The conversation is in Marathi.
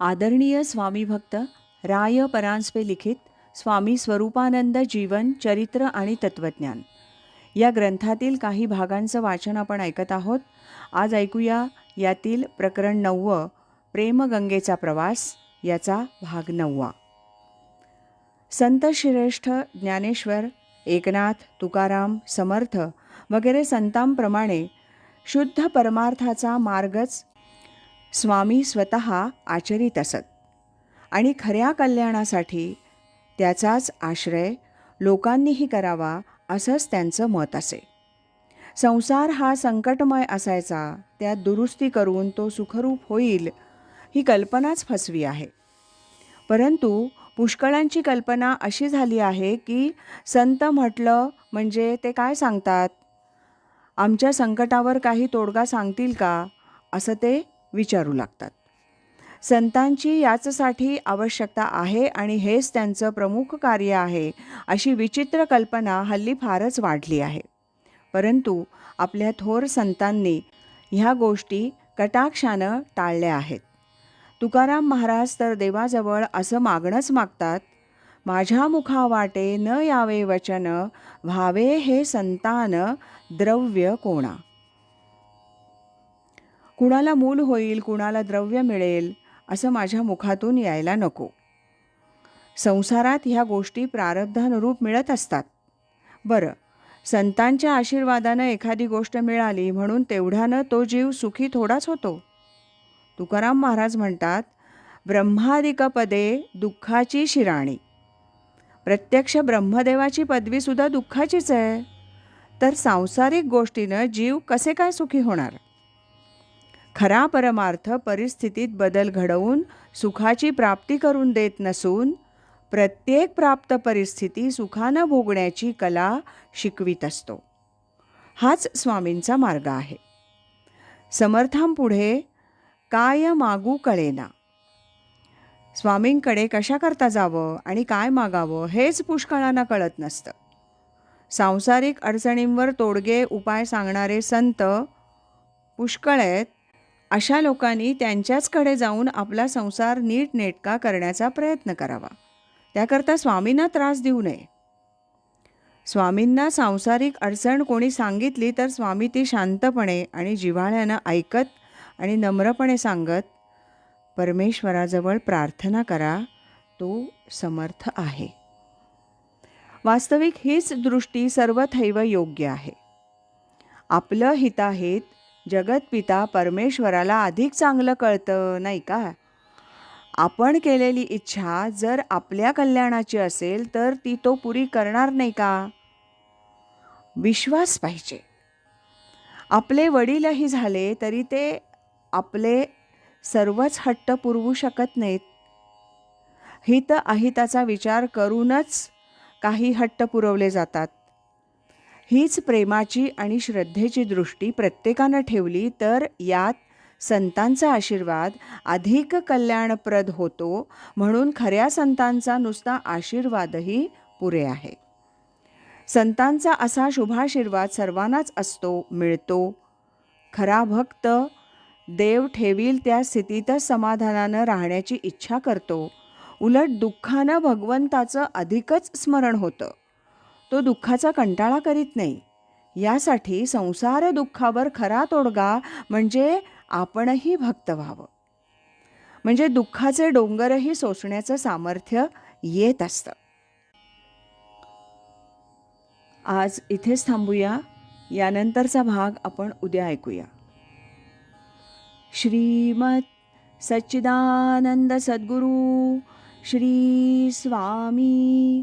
आदरणीय स्वामी भक्त राय परांजपे लिखित स्वामी स्वरूपानंद जीवन चरित्र आणि तत्वज्ञान या ग्रंथातील काही भागांचं वाचन आपण ऐकत आहोत. आज ऐकूया यातील प्रकरण नववं प्रेमगंगेचा प्रवास याचा भाग नववा. संत श्रेष्ठ ज्ञानेश्वर एकनाथ तुकाराम समर्थ वगैरे संतांप्रमाणे शुद्ध परमार्थाचा मार्गच स्वामी स्वतः आचरित असत. आणि खऱ्या कल्याणासाठी त्याचाच आश्रय लोकांनीही करावा असंच त्यांचं मत असे. संसार हा संकटमय असायचा त्यात दुरुस्ती करून तो सुखरूप होईल ही कल्पनाच फसवी आहे. परंतु पुष्कळांची कल्पना अशी झाली आहे की संत म्हटलं म्हणजे ते काय सांगतात? आमच्या संकटावर काही तोडगा सांगतील का? असं ते विचारू लागतात. संतांची याचसाठी आवश्यकता आहे आणि हेच त्यांचं प्रमुख कार्य आहे अशी विचित्र कल्पना हल्ली फारच वाढली आहे. परंतु आपल्या थोर संतांनी ह्या गोष्टी कटाक्षानं टाळल्या आहेत. तुकाराम महाराज तर देवाजवळ असं मागणंच मागतात माझ्या मुखा वाटे न यावे वचन व्हावे हे संतान द्रव्य कोणा? कुणाला मूल होईल कुणाला द्रव्य मिळेल असं माझ्या मुखातून यायला नको. संसारात ह्या गोष्टी प्रारब्धानुरूप मिळत असतात. बरं संतांच्या आशीर्वादानं एखादी गोष्ट मिळाली म्हणून तेवढ्यानं तो जीव सुखी थोडाच होतो. तुकाराम महाराज म्हणतात ब्रह्मादिकपदे दुःखाची शिराणी. प्रत्यक्ष ब्रह्मदेवाची पदवीसुद्धा दुःखाचीच आहे. तर सांसारिक गोष्टीनं जीव कसे काय सुखी होणार? खरा परमार्थ परिस्थितीत बदल घडवून सुखाची प्राप्ती करून देत नसून प्रत्येक प्राप्त परिस्थिती सुखानं भोगण्याची कला शिकवित असतो. हाच स्वामींचा मार्ग आहे. समर्थांपुढे काय मागू कळेना. स्वामींकडे कशा करता जावं आणि काय मागावं हेच पुष्कळांना कळत नसतं. सांसारिक अडचणींवर तोडगे उपाय सांगणारे संत पुष्कळ आहेत अशा लोकांनी त्यांच्याचकडे जाऊन आपला संसार नीटनेटका करण्याचा प्रयत्न करावा. त्याकरता स्वामींना त्रास देऊ नये. स्वामींना सांसारिक अडचण कोणी सांगितली तर स्वामी ती शांतपणे आणि जिव्हाळ्यानं ऐकत आणि नम्रपणे सांगत परमेश्वराजवळ प्रार्थना करा तो समर्थ आहे. वास्तविक हीच दृष्टी सर्वथैव योग्य आहे. आपलं हिताहित जगतपिता परमेश्वराला अधिक चांगलं कळतं नाही का? आपण केलेली इच्छा जर आपल्या कल्याणाची असेल तर ती तो पुरी करणार नाही का? विश्वास पाहिजे. आपले वडीलही झाले तरी ते आपले सर्वच हट्ट पुरवू शकत नाहीत. हित अहिताचा विचार करूनच काही हट्ट पुरवले जातात. हीच प्रेमाची आणि श्रद्धेची दृष्टी प्रत्येकानं ठेवली तर यात संतांचा आशीर्वाद अधिक कल्याणप्रद होतो म्हणून खऱ्या संतांचा नुसता आशीर्वादही पुरे आहे. संतांचा असा शुभाशीर्वाद सर्वांनाच असतो मिळतो. खरा भक्त देव ठेवील त्या स्थितीतच समाधानानं राहण्याची इच्छा करतो. उलट दुःखानं भगवंताचं अधिकच स्मरण होतं. तो दुःखाचा कंटाळा करीत नाही. यासाठी संसार दुःखावर खरा तोडगा म्हणजे आपणही भक्त व्हावं. म्हणजे दुःखाचे डोंगरही सोसण्याचं सामर्थ्य येत असतं. आज इथेच थांबूया. यानंतरचा भाग आपण उद्या ऐकूया. श्रीमत सच्चिदानंद सद्गुरू श्री स्वामी